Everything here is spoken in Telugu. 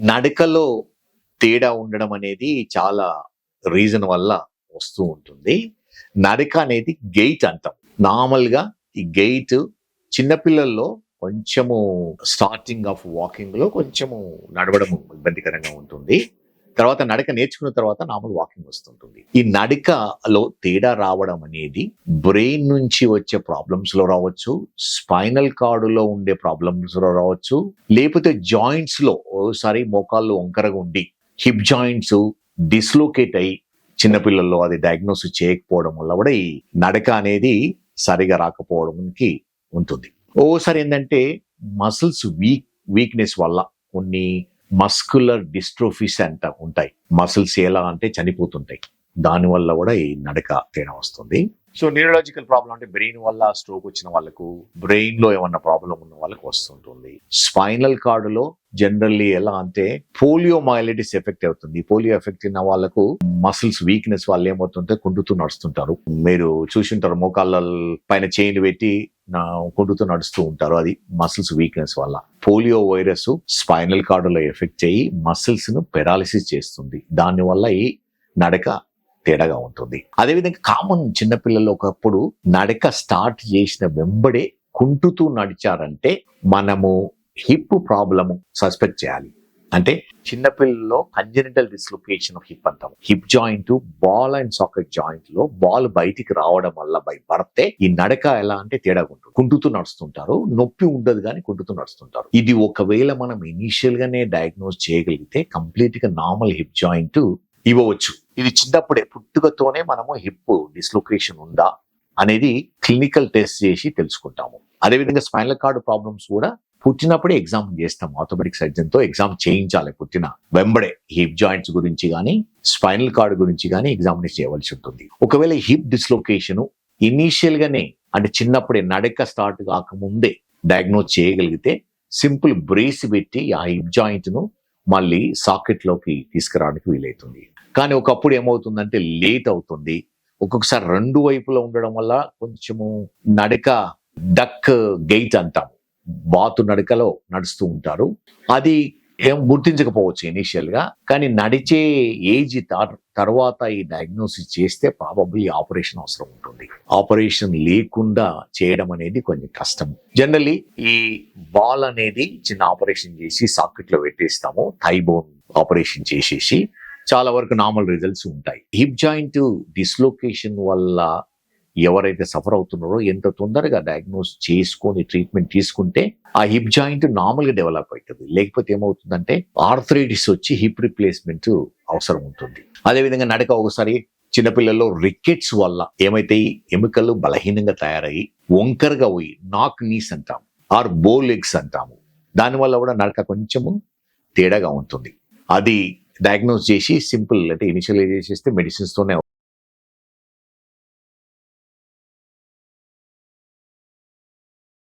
నడకలో తేడా ఉండడం అనేది చాలా రీజన్ వల్ల వస్తూ ఉంటుంది. నడక అనేది గెయిట్ అంటాం. నార్మల్గా ఈ గెయిట్ చిన్నపిల్లల్లో కొంచెము స్టార్టింగ్ ఆఫ్ వాకింగ్లో కొంచెము నడవడం ఇబ్బందికరంగా ఉంటుంది. తర్వాత నడక నేర్చుకున్న తర్వాత నార్మల్ వాకింగ్ వస్తుంటుంది. ఈ నడకలో తేడా రావడం అనేది బ్రెయిన్ నుంచి వచ్చే ప్రాబ్లమ్స్లో రావచ్చు స్పైనల్ కార్డులో ఉండే ప్రాబ్లమ్స్లో రావచ్చు లేకపోతే జాయింట్స్లో ఓసారి మోకాళ్ళు వంకరగా ఉండి హిప్ జాయింట్స్ డిస్లోకేట్ అయ్యి చిన్నపిల్లల్లో అది డయాగ్నోస్ చేయకపోవడం వల్ల కూడా ఈ నడక అనేది సరిగా రాకపోవడానికి ఉంటుంది. ఓసారి ఏంటంటే మసిల్స్ వీక్ వీక్నెస్ వల్ల కొన్ని మస్కులర్ డిస్ట్రోఫీస్ అంట ఉంటాయి. మసిల్స్ ఎలా అంటే చనిపోతుంటాయి. దానివల్ల కూడా ఈ నడక తేడా వస్తుంది. సో న్యూరలాజికల్ ప్రాబ్లం అంటే బ్రెయిన్ వల్ల స్ట్రోక్ వచ్చిన వాళ్ళకు బ్రెయిన్లో ఏమన్నా ప్రాబ్లం ఉన్న వాళ్ళకి వస్తుంటుంది. స్పైనల్ కార్డులో జనరల్లీ ఎలా అంటే పోలియో మైలైటిస్ ఎఫెక్ట్ అవుతుంది. పోలియో ఎఫెక్ట్ ఉన్న వాళ్ళకు మసిల్స్ వీక్నెస్ వాళ్ళు ఏమవుతుంటే కుంటుతూ నడుస్తుంటారు. మీరు చూసింటారు మోకాళ్ళ పైన చైన్ పెట్టి నా కుంటుతూ నడుస్తూ ఉంటారు. అది మసిల్స్ వీక్నెస్ వల్ల. పోలియో వైరస్ స్పైనల్ కార్డులో ఎఫెక్ట్ అయ్యి మసిల్స్ను పెరాలిసిస్ చేస్తుంది. దానివల్ల ఈ నడక తేడాగా ఉంటుంది. అదేవిధంగా కామన్ చిన్నపిల్లలు ఒకప్పుడు నడక స్టార్ట్ చేసిన వెంబడే కుంటుతూ నడిచారంటే మనము హిప్ ప్రాబ్లము సస్పెక్ట్ చేయాలి. అంటే చిన్నపిల్లల్లో కంజెనిటల్ డిస్లొకేషన్ ఆఫ్ హిప్ అంటాం hip joint ball and socket జాయింట్లో ball బయటికి రావడం వల్ల బై పడితే ఈ నడక ఎలా అంటే తేడా ఉంటుంది. కుంటుతూ నడుస్తుంటారు. నొప్పి ఉండదు కానీ కుంటుతూ నడుస్తుంటారు. ఇది ఒకవేళ మనం ఇనీషియల్ గానే డయాగ్నోస్ చేయగలిగితే కంప్లీట్గా నార్మల్ హిప్ జాయింట్ ఇవ్వవచ్చు. ఇది చిన్నప్పుడే పుట్టుకతోనే మనము హిప్ డిస్లొకేషన్ ఉందా అనేది క్లినికల్ టెస్ట్ చేసి తెలుసుకుంటాము. అదేవిధంగా స్పైనల్ కార్డ్ ప్రాబ్లమ్స్ కూడా పుట్టినప్పుడే ఎగ్జామ్ చేస్తాం ఆర్థోపెడిక్ సర్జన్తో ఎగ్జామ్ చేయించాలి పుట్టిన వెంబడే. హిప్ జాయింట్స్ గురించి కానీ స్పైనల్ కార్డ్ గురించి కానీ ఎగ్జామినేషన్ చేయవలసి ఉంటుంది. ఒకవేళ హిప్ డిస్లొకేషన్ ఇనీషియల్గానే అంటే చిన్నప్పుడే నడక స్టార్ట్ కాకముందే డయాగ్నోస్ చేయగలిగితే సింపుల్ బ్రేస్ పెట్టి ఆ హిప్ జాయింట్ను మళ్ళీ సాకెట్లోకి తీసుకురావడానికి వీలవుతుంది కానీ ఒకప్పుడు ఏమవుతుందంటే లేట్ అవుతుంది. ఒక్కొక్కసారి రెండు వైపులా ఉండడం వల్ల కొంచెము నడక డక్ గెయిట్ అంటాము. బాతు నడకలో నడుస్తూ ఉంటారు. అది ఏం గుర్తించకపోవచ్చు ఇనీషియల్గా కానీ నడిచే ఏజ్ తర్వాత ఈ డయాగ్నోసిస్ చేస్తే ప్రాబబ్లీ ఆపరేషన్ అవసరం ఉంటుంది. ఆపరేషన్ లేకుండా చేయడం అనేది కొంచెం కష్టం. జనరలీ ఈ బాల్ అనేది చిన్న ఆపరేషన్ చేసి సాకెట్లో పెట్టేస్తాము థైబోన్ ఆపరేషన్ చేసేసి చాలా వరకు నార్మల్ రిజల్ట్స్ ఉంటాయి. హిప్ జాయింట్ డిస్లోకేషన్ వల్ల ఎవరైతే సఫర్ అవుతున్నారో ఎంత తొందరగా డయాగ్నోస్ చేసుకొని ట్రీట్మెంట్ తీసుకుంటే ఆ హిప్ జాయింట్ నార్మల్గా డెవలప్ అవుతుంది. లేకపోతే ఏమవుతుందంటే ఆర్థరైటిస్ వచ్చి హిప్ రిప్లేస్మెంట్ అవసరం ఉంటుంది. అదేవిధంగా నడక ఒకసారి చిన్నపిల్లల్లో రికెట్స్ వల్ల ఏమైతే ఎముకలు బలహీనంగా తయారయ్యి వంకరగా పోయి నాక్ నీస్ అంటాము ఆర్ బో లెగ్స్ అంటాము దానివల్ల కూడా నడక కొంచెము తేడాగా ఉంటుంది. అది డయాగ్నోస్ చేసి సింపుల్ అంటే ఇనిషియలైజ్ చేసేస్తే మెడిసిన్స్తోనే